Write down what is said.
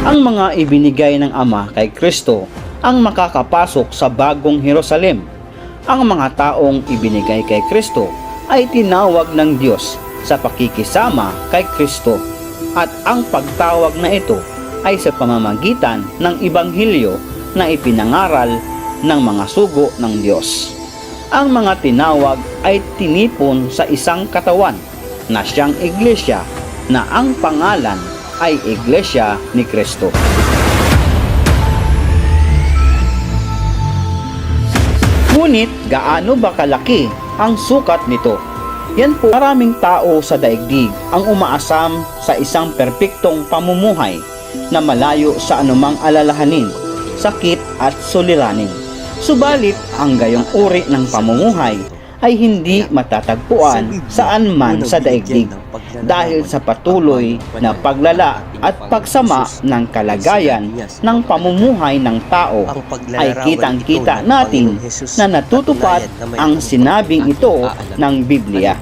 Ang mga ibinigay ng Ama kay Kristo ang makakapasok sa bagong Jerusalem. Ang mga taong ibinigay kay Kristo ay tinawag ng Diyos sa pakikisama kay Kristo. At ang pagtawag na ito ay sa pamamagitan ng Ibanghilyo na ipinangaral ng mga sugo ng Diyos. Ang mga tinawag ay tinipon sa isang katawan na siyang iglesia na ang pangalan ay Iglesia ni Kristo. Ngunit gaano ba kalaki ang sukat nito? Yan po maraming tao sa daigdig ang umaasam sa isang perpektong pamumuhay na malayo sa anumang alalahanin, sakit at suliranin. Subalit ang gayong uri ng pamumuhay ay hindi matatagpuan saan man sa daigdig dahil sa patuloy na paglala at pagsama ng kalagayan ng pamumuhay ng tao ay kitang-kita natin na natutupad ang sinabing ito ng Biblia.